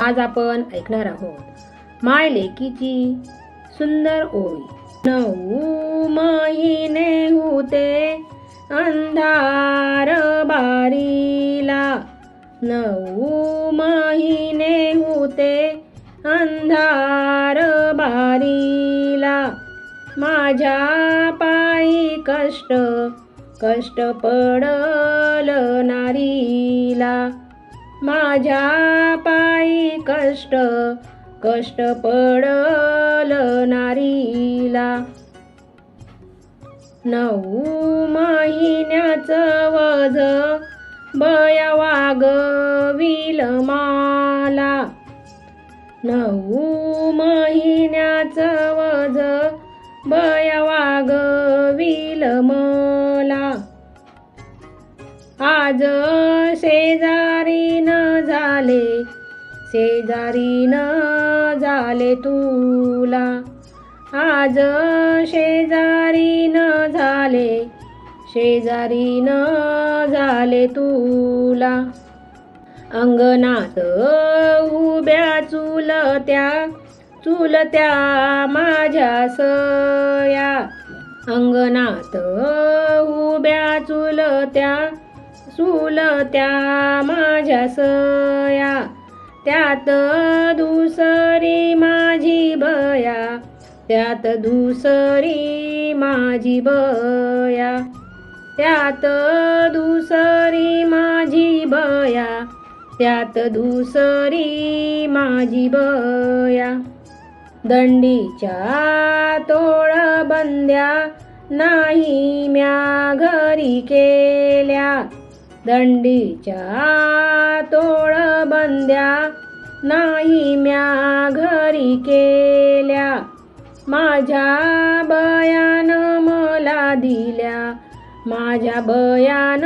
आज आपण ऐकणार आहोत माय लेकीची सुंदर ओळी. नऊ महिने होते अंधार बारीला. नऊ महिने होते अंधार बारीला. माझ्या पायी कष्ट कष्ट पडल नारीला. माझ्या पायी कष्ट कष्ट पडल नारीला. नऊ महिन्याचं वज बया वागविल माला. नऊ महिन्याचं वज बया वागविल मला आज शेजारी न झाले शेजारी न झाले तुला. आज शेजारी न झाले शेजारी न झाले तुला. अंगणात उभ्या चुलत्या चुलत्या माझ्या सया. अंगणात उभ्या चुलत्या चुलत्या माझ्या सया. त्यात दुसरी माझी बया. त्यात दुसरी माझी बया. त्यात दुसरी माझी बया. त्यात दुसरी माझी बया. दंडीच्या तोळ बंद्या नाही म्या घरी केल्या. दंडीच्या तोळ बंद्या नाही म्या घरी केल्या. माझ्या बयान मला दिल्या. माझ्या बयान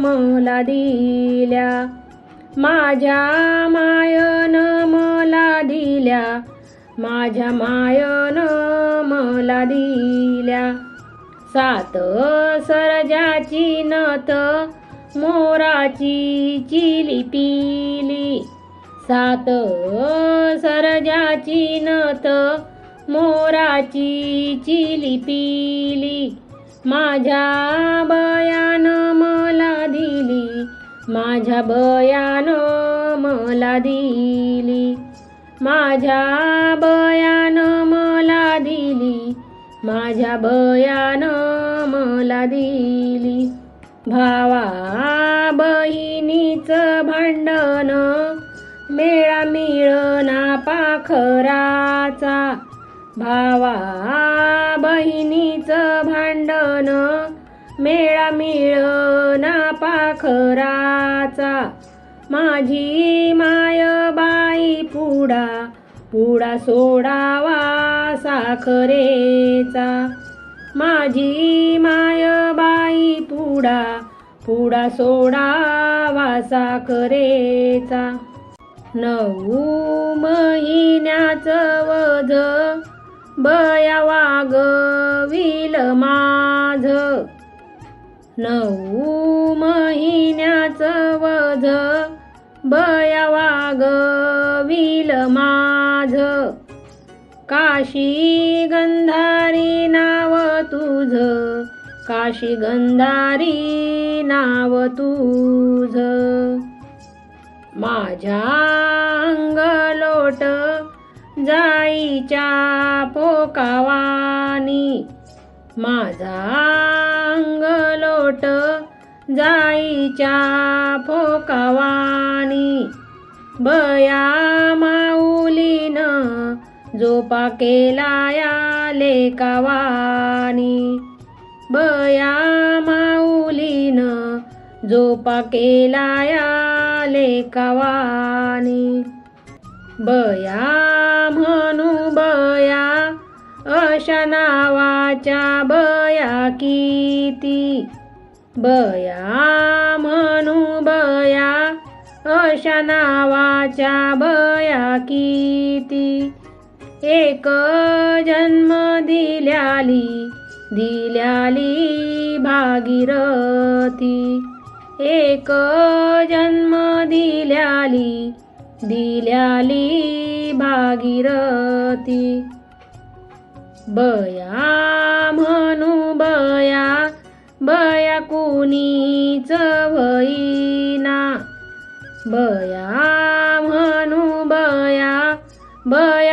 मला दिल्या. माझ्या मायन मला दिल्या. माझ्या मायन मला दिल्या. सात सरजाची नथ मोराची चिली पिली. सात सरजाची नथ मोराची चिली पिली. माझ्या बयान मला दिली माझ्या बयान मला दिली. माझ्या बयान मला दिली माझ्या बयान मला दिली. भावा बहिणीचं भांडण मेळा मिळना पाखराचा. भावा बहिणीचं भांडण मेळा मिळना पाखराचा. माझी माय बाई पुडा पुडा सोडावा साखरेचा. माझी माय बाई पुडा पुडा वासा करेचा. नऊ महिन्याचं वध बया वागविल माझ. नऊ महिन्याचं वध बया वागविल माझ. काशी गंधारी नाव तुझ. काशी गंधारी नाव तुझ. माझ्या अंगलोट जाईच्या पोकावानी. माझा अंगलोट जाईच्या फोकावानी बया माऊलीनं जोपा केलाया लेकावानी बया माऊलीन जोपा केलाया लेकावानी बया म्हणू बया अशा नावाच्या बया किती. बया म्हणू बया अशा नावाच्या बया किती. एक जन्म दिल्याली दिल्याली भागीरथी. एक जन्म दिल्याली दिल्याली भागीरथी. बया म्हणू बया बया कुणीच होईना बया म्हणू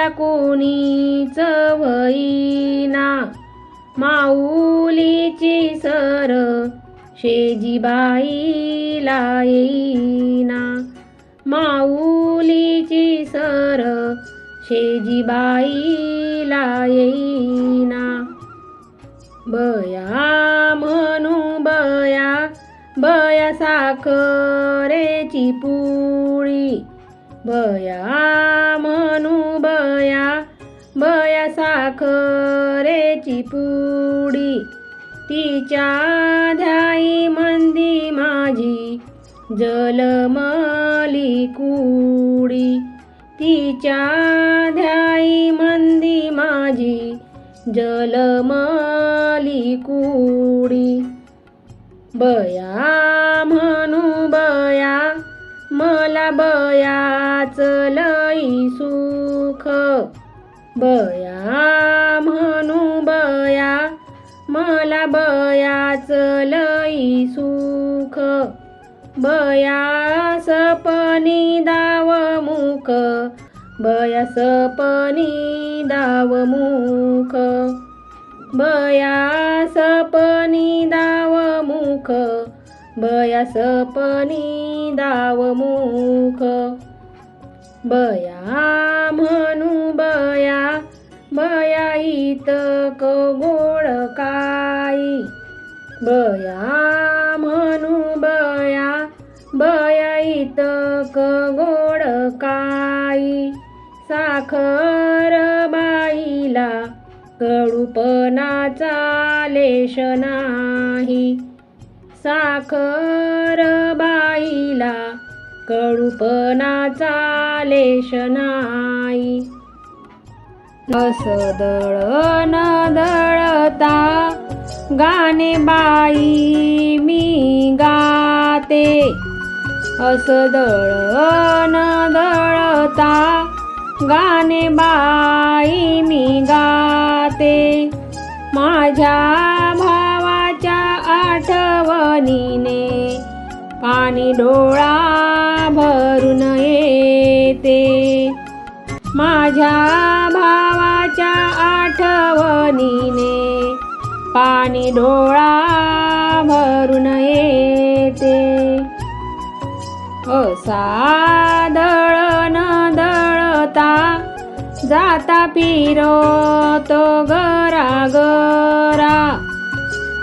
कोणीच वईना माऊलीची सर शेजीबाईला येईना. माऊलीची सर शेजीबाईला येईना. बया म्हणू बया बया साखरेची पुळी. बया म्हणू भया भया साखरेची पुडी. तिच्या ध्याई मंदी माझी जलमली कुडी. तिच्या ध्याई मंदी माझी जलमली कुडी. बया म्हणू बयाच लई सुख. बया म्हणू बया मला बयाच लई सुख. बया सपनी दाव मुख बया सपनी दाव मुख. बया सपनी दाव मुख बया सपनी दाव मुख. बया म्हणू बया बया इतक गोड काई. बया म्हणू बया बया इतक गोड काई. साखर बाईला कडूपणाचा लेश नाही. साखर बाईला कडूपणाचा लेश नाही. असं दळण दळता गाणे बाई मी गाते. अस दळण दळता गाणे बाई मी गाते. माझ्या आठवणीने पाणी डोळा भरून येते. माझ्या भावाच्या आठवणीने पाणी डोळा भरून येते. असा दळण दळता जाता पिरो तो गरा गरा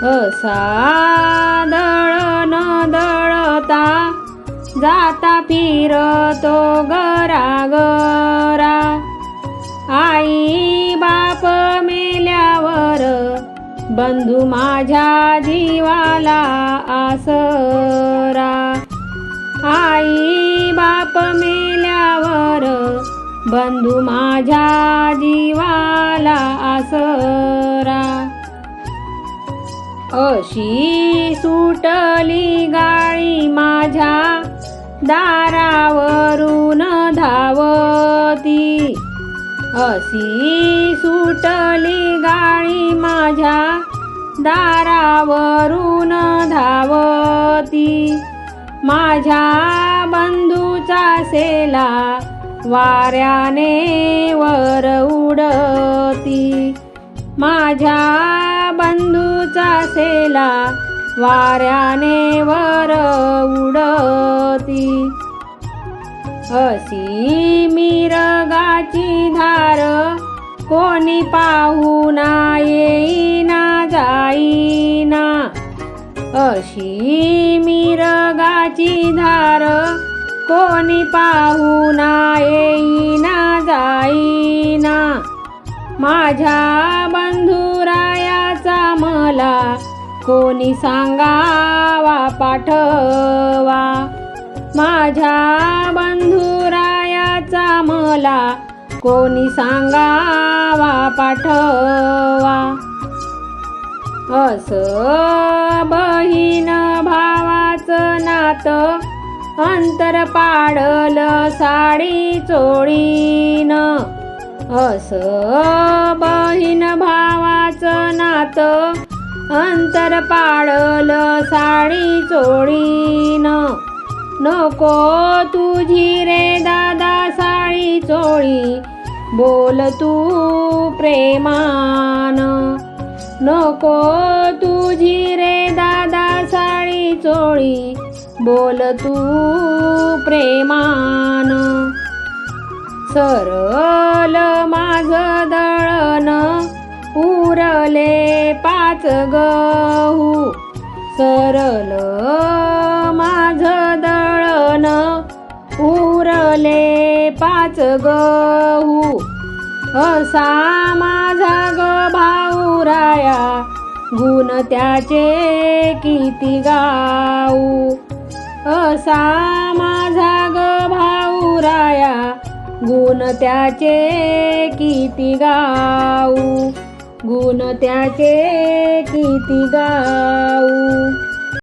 असा न दळता जाता फिरतो गरा गरा आई बाप मेल्यावर बंधू माझ्या जीवाला आसरा. आई बाप मेल्यावर बंधू माझ्या जीवाला आसरा. अशी सुटली गाळी माझ्या दारावरून धावती. अशी सुटली गाळी माझ्या दारावरून धावती. माझ्या बंधूचा सेला वाऱ्याने वर उडती. माझ्या बंधूचा सेला वाऱ्याने वर उडती. अशी मिरगाची धार कोणी पाहुना येईना जाईना. अशी मिरगाची धार कोणी पाहुना येईना जाईना. माझ्या बंधुरायाचा मला कोणी सांगावा पाठवा? माझ्या बंधुरायाचा मला कोणी सांगावा पाठवा? अस बहीण भावाचं नात अंतर पाडल साडी चोळीनं. अस बहीण भावाचं नात अंतर पाळल साडी चोळीन. नको तुझी रे दादा साडी चोळी बोल तू प्रेमान. नको तुझी रे दादा साडी चोळी बोल तू प्रेमान. सरल माझ दळण उरले पाच गहू. सरल माझ दळण उरले पाच गहू. असा माझा ग भाऊराया गुण त्याचे किती गाऊ. असा माझा ग भाऊराया गुण त्याचे किती गाऊ? गुण त्याचे किती गाऊ?